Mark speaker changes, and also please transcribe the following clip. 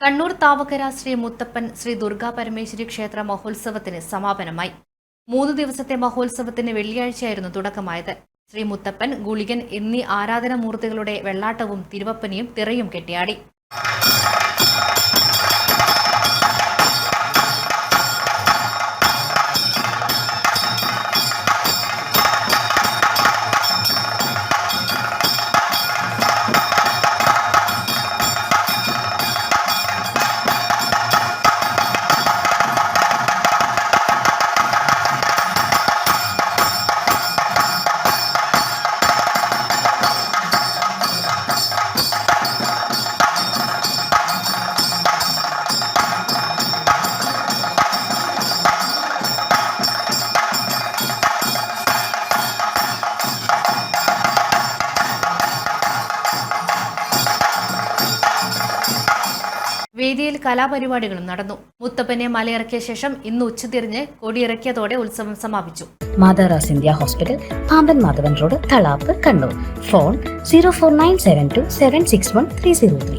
Speaker 1: കണ്ണൂർ താവക്കര ശ്രീ മുത്തപ്പൻ ശ്രീ ദുർഗാ പരമേശ്വരി ക്ഷേത്ര മഹോത്സവത്തിന് സമാപനമായി. മൂന്ന് ദിവസത്തെ മഹോത്സവത്തിന് വെള്ളിയാഴ്ചയായിരുന്നു തുടക്കമായത്. ശ്രീ മുത്തപ്പൻ ഗുളികൻ എന്നീ ആരാധനാമൂർത്തികളുടെ വെള്ളാട്ടവും തിരുവപ്പനിയും തിറയും കെട്ടിയാടി. വേദിയിൽ കലാപരിപാടികളും നടന്നു. മുത്തപ്പനെ മലയിറക്കിയ ശേഷം ഇന്ന് ഉച്ചതിരിഞ്ഞ് കൊടിയിറക്കിയതോടെ ഉത്സവം സമാപിച്ചു.
Speaker 2: മാതാറാസ് India hospital Pamban Madhavan road Thalap Kannur. Phone zero four nine seven two seven six one three zero three